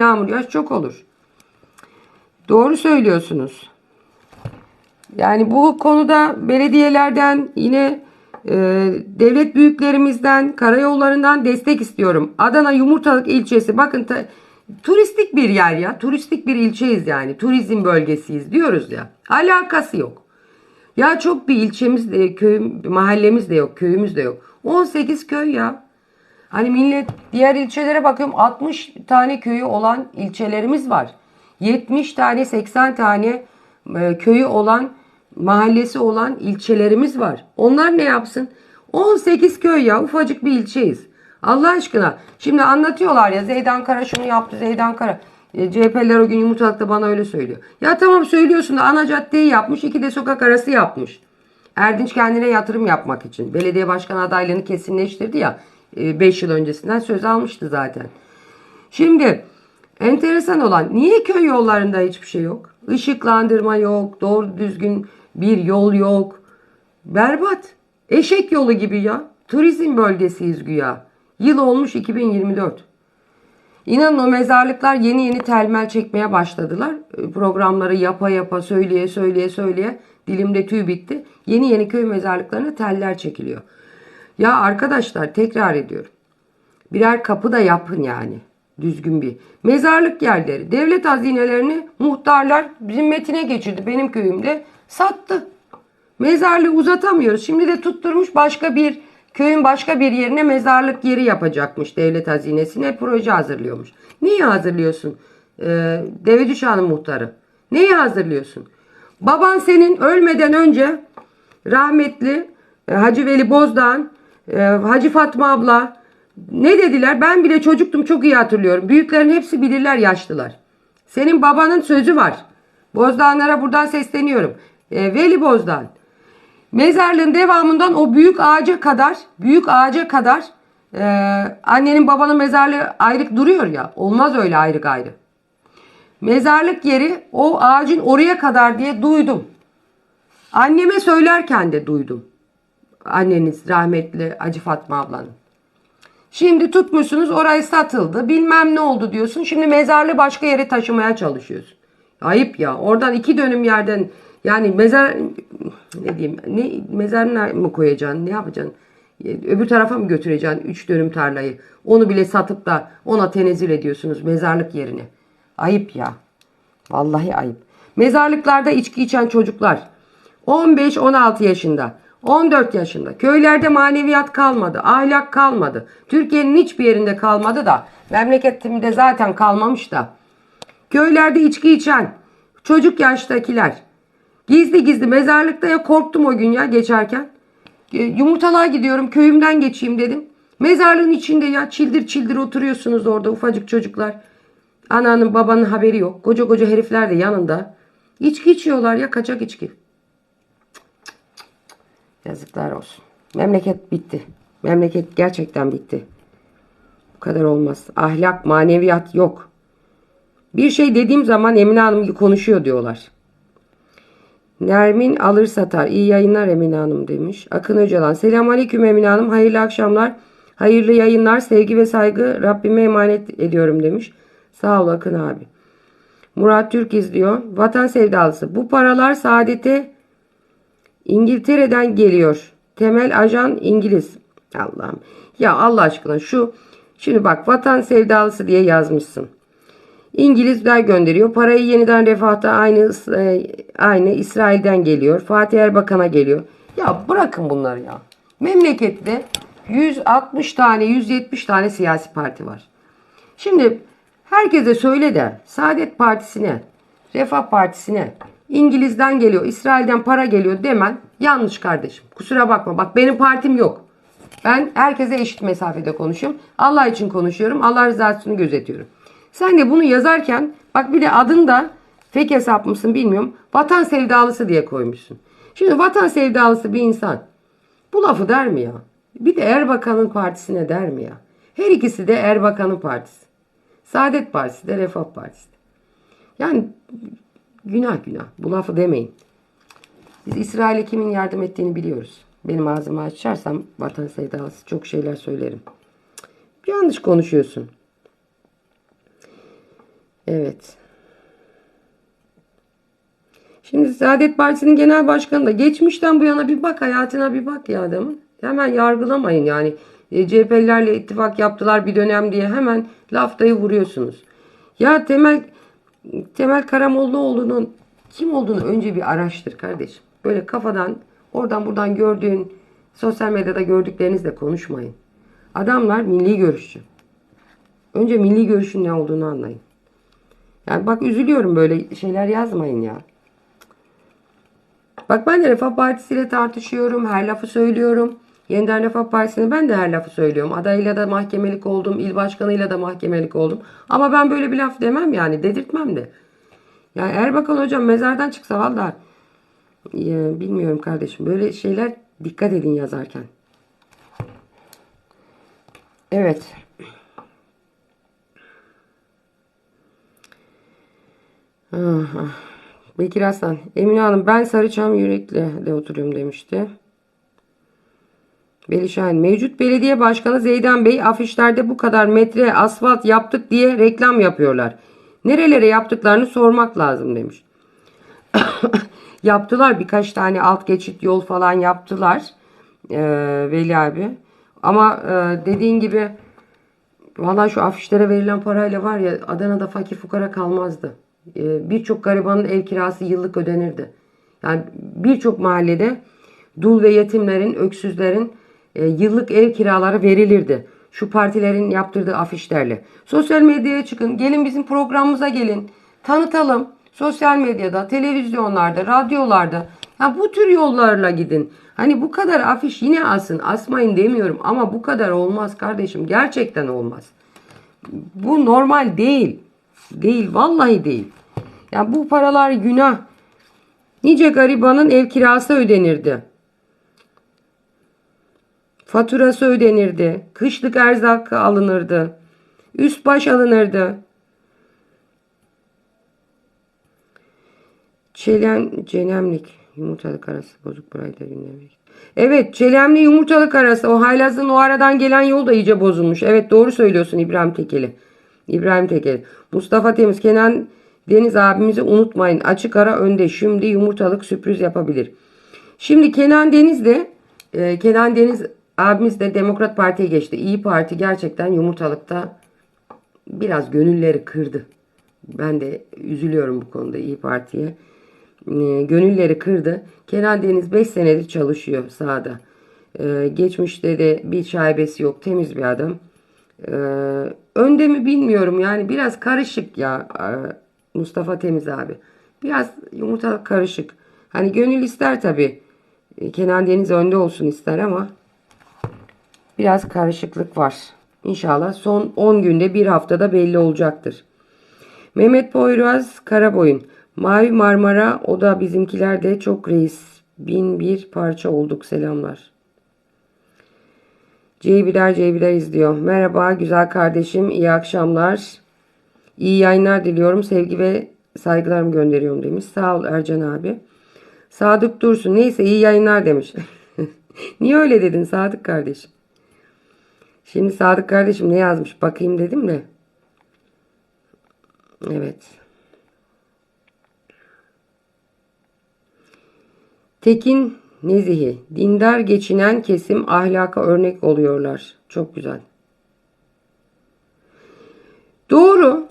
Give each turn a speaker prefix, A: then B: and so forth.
A: yağmur yağış çok olur. Doğru söylüyorsunuz. Yani bu konuda belediyelerden yine e, devlet büyüklerimizden, karayollarından destek istiyorum. Adana Yumurtalık ilçesi bakın ta- turistik bir yer ya. Turistik bir ilçeyiz yani. Turizm bölgesiyiz diyoruz ya. Alakası yok. Ya çok bir ilçemiz de köyüm, mahallemiz de yok, köyümüz de yok. 18 köy ya. Hani millet diğer ilçelere bakıyorum 60 tane köyü olan ilçelerimiz var. 70 tane 80 tane e, köyü olan mahallesi olan ilçelerimiz var. Onlar ne yapsın? 18 köy ya ufacık bir ilçeyiz. Allah aşkına. Şimdi anlatıyorlar ya Zeydan Kara şunu yaptı Zeydan Kara. E, CHP'ler o gün yumurtalıkta bana öyle söylüyor. Ya tamam söylüyorsun da ana caddeyi yapmış iki de sokak arası yapmış. Erdinç kendine yatırım yapmak için. Belediye başkan adaylığını kesinleştirdi ya 5 yıl öncesinden söz almıştı zaten. Şimdi enteresan olan niye köy yollarında hiçbir şey yok? Işıklandırma yok, doğru düzgün bir yol yok. Berbat. Eşek yolu gibi ya. Turizm bölgesiyiz güya. Yıl olmuş 2024. İnanın o mezarlıklar yeni yeni telmel çekmeye başladılar. E, Programları yapa yapa söyleye söyleye söyleye dilimde tüy bitti. Yeni yeni köy mezarlıklarına teller çekiliyor. Ya arkadaşlar tekrar ediyorum. Birer kapı da yapın yani. Düzgün bir. Mezarlık yerleri. Devlet hazinelerini muhtarlar zimmetine geçirdi. Benim köyümde sattı. Mezarlığı uzatamıyoruz. Şimdi de tutturmuş başka bir köyün başka bir yerine mezarlık yeri yapacakmış devlet hazinesine proje hazırlıyormuş. Neyi hazırlıyorsun? Ee, Devedüşan'ın muhtarı. Neyi hazırlıyorsun? Baban senin ölmeden önce rahmetli e, Hacı Veli Bozdağ'ın e, Hacı Fatma abla ne dediler? Ben bile çocuktum çok iyi hatırlıyorum. Büyüklerin hepsi bilirler yaşlılar. Senin babanın sözü var. Bozdağlara buradan sesleniyorum. E, Veli Bozdağ. Mezarlığın devamından o büyük ağaca kadar, büyük ağaca kadar e, annenin babanın mezarlığı ayrık duruyor ya. Olmaz öyle ayrı gayrı. Mezarlık yeri o ağacın oraya kadar diye duydum. Anneme söylerken de duydum. Anneniz rahmetli Acı Fatma ablanın. Şimdi tutmuşsunuz orayı satıldı bilmem ne oldu diyorsun. Şimdi mezarlığı başka yere taşımaya çalışıyorsun. Ayıp ya oradan iki dönüm yerden yani mezar ne diyeyim ne mezarına mı koyacaksın ne yapacaksın? Öbür tarafa mı götüreceksin 3 dönüm tarlayı? Onu bile satıp da ona tenezzül ediyorsunuz mezarlık yerine. Ayıp ya. Vallahi ayıp. Mezarlıklarda içki içen çocuklar 15-16 yaşında, 14 yaşında. Köylerde maneviyat kalmadı, ahlak kalmadı. Türkiye'nin hiçbir yerinde kalmadı da memleketimde zaten kalmamış da. Köylerde içki içen çocuk yaştakiler. Gizli gizli mezarlıkta ya korktum o gün ya geçerken. E, Yumurtalığa gidiyorum köyümden geçeyim dedim. Mezarlığın içinde ya çildir çildir oturuyorsunuz orada ufacık çocuklar. Ananın babanın haberi yok. Koca koca herifler de yanında. İçki içiyorlar ya kaçak içki. Yazıklar olsun. Memleket bitti. Memleket gerçekten bitti. Bu kadar olmaz. Ahlak, maneviyat yok. Bir şey dediğim zaman Emine Hanım konuşuyor diyorlar. Nermin alır satar. İyi yayınlar Emine Hanım demiş. Akın Öcalan. Selamun Aleyküm Emine Hanım. Hayırlı akşamlar. Hayırlı yayınlar. Sevgi ve saygı Rabbime emanet ediyorum demiş. Sağ ol Akın abi. Murat Türk izliyor. Vatan sevdalısı. Bu paralar saadete İngiltere'den geliyor. Temel ajan İngiliz. Allah'ım. Ya Allah aşkına şu şimdi bak vatan sevdalısı diye yazmışsın. İngilizler gönderiyor. Parayı yeniden refahta aynı e, aynı İsrail'den geliyor. Fatih Erbakan'a geliyor. Ya bırakın bunları ya. Memlekette 160 tane 170 tane siyasi parti var. Şimdi herkese söyle de Saadet Partisi'ne, Refah Partisi'ne İngiliz'den geliyor, İsrail'den para geliyor demen yanlış kardeşim. Kusura bakma. Bak benim partim yok. Ben herkese eşit mesafede konuşuyorum. Allah için konuşuyorum. Allah rızasını gözetiyorum. Sen de bunu yazarken bak bir de adın da fake hesap mısın bilmiyorum. Vatan sevdalısı diye koymuşsun. Şimdi vatan sevdalısı bir insan bu lafı der mi ya? Bir de Erbakan'ın partisine der mi ya? Her ikisi de Erbakan'ın partisi. Saadet Partisi de Refah Partisi. Yani günah günah. Bu lafı demeyin. Biz İsrail'e kimin yardım ettiğini biliyoruz. Benim ağzımı açarsam vatan sevdalısı çok şeyler söylerim. Yanlış konuşuyorsun. Evet. Şimdi Saadet Partisi'nin genel başkanı da geçmişten bu yana bir bak hayatına bir bak ya adamın. Hemen yargılamayın yani. E, CHP'lilerle ittifak yaptılar bir dönem diye hemen laftayı vuruyorsunuz. Ya Temel Temel Karamollaoğlu'nun kim olduğunu önce bir araştır kardeşim. Böyle kafadan oradan buradan gördüğün sosyal medyada gördüklerinizle konuşmayın. Adamlar milli görüşçü. Önce milli görüşün ne olduğunu anlayın. Yani bak üzülüyorum böyle şeyler yazmayın ya. Bak ben de Refah Partisi ile tartışıyorum. Her lafı söylüyorum. Yeniden Refah Partisi'ne ben de her lafı söylüyorum. Adayıyla da mahkemelik oldum. il başkanıyla da mahkemelik oldum. Ama ben böyle bir laf demem yani. Dedirtmem de. Yani Erbakan hocam mezardan çıksa valla e, bilmiyorum kardeşim. Böyle şeyler dikkat edin yazarken. Evet. Aha. Bekir Aslan. Emine Hanım ben Sarıçam Yürekli'de oturuyorum demişti. Belişahin. Mevcut belediye başkanı Zeydan Bey afişlerde bu kadar metre asfalt yaptık diye reklam yapıyorlar. Nerelere yaptıklarını sormak lazım demiş. yaptılar birkaç tane alt geçit yol falan yaptılar. Ee, Veli abi. Ama e, dediğin gibi Valla şu afişlere verilen parayla var ya Adana'da fakir fukara kalmazdı. Ee, birçok garibanın ev kirası yıllık ödenirdi. Yani birçok mahallede dul ve yetimlerin, öksüzlerin e, yıllık ev kiraları verilirdi. Şu partilerin yaptırdığı afişlerle. Sosyal medyaya çıkın, gelin bizim programımıza gelin. Tanıtalım. Sosyal medyada, televizyonlarda, radyolarda. Ya bu tür yollarla gidin. Hani bu kadar afiş yine asın, asmayın demiyorum ama bu kadar olmaz kardeşim. Gerçekten olmaz. Bu normal değil. Değil, vallahi değil. Ya bu paralar günah. Nice garibanın ev kirası ödenirdi. Faturası ödenirdi. Kışlık erzak alınırdı. Üst baş alınırdı. Çelen, cenemlik. Yumurtalık arası bozuk burayı da günlemek. Evet çelemli yumurtalık arası. O haylazın o aradan gelen yol da iyice bozulmuş. Evet doğru söylüyorsun İbrahim Tekeli. İbrahim Tekeli. Mustafa Temiz. Kenan Deniz abimizi unutmayın. Açık ara önde. Şimdi yumurtalık sürpriz yapabilir. Şimdi Kenan Deniz de e, Kenan Deniz abimiz de Demokrat Parti'ye geçti. İyi Parti gerçekten yumurtalıkta biraz gönülleri kırdı. Ben de üzülüyorum bu konuda İyi Parti'ye. E, gönülleri kırdı. Kenan Deniz 5 senedir çalışıyor sahada. E, geçmişte de bir şaibesi yok. Temiz bir adam. E, önde mi bilmiyorum. Yani biraz karışık ya e, Mustafa Temiz abi. Biraz yumurtalık karışık. Hani gönül ister tabii. Kenan Deniz önde olsun ister ama biraz karışıklık var. İnşallah son 10 günde bir haftada belli olacaktır. Mehmet Poyraz Karaboyun. Mavi Marmara o da bizimkiler de çok reis. Bin bir parça olduk selamlar. Ceybiler Ceybiler izliyor. Merhaba güzel kardeşim iyi akşamlar. İyi yayınlar diliyorum. Sevgi ve saygılarımı gönderiyorum demiş. Sağ ol Ercan abi. Sadık Dursun. Neyse iyi yayınlar demiş. Niye öyle dedin Sadık kardeşim? Şimdi Sadık kardeşim ne yazmış bakayım dedim de. Evet. Tekin Nezihi. Dindar geçinen kesim ahlaka örnek oluyorlar. Çok güzel. Doğru.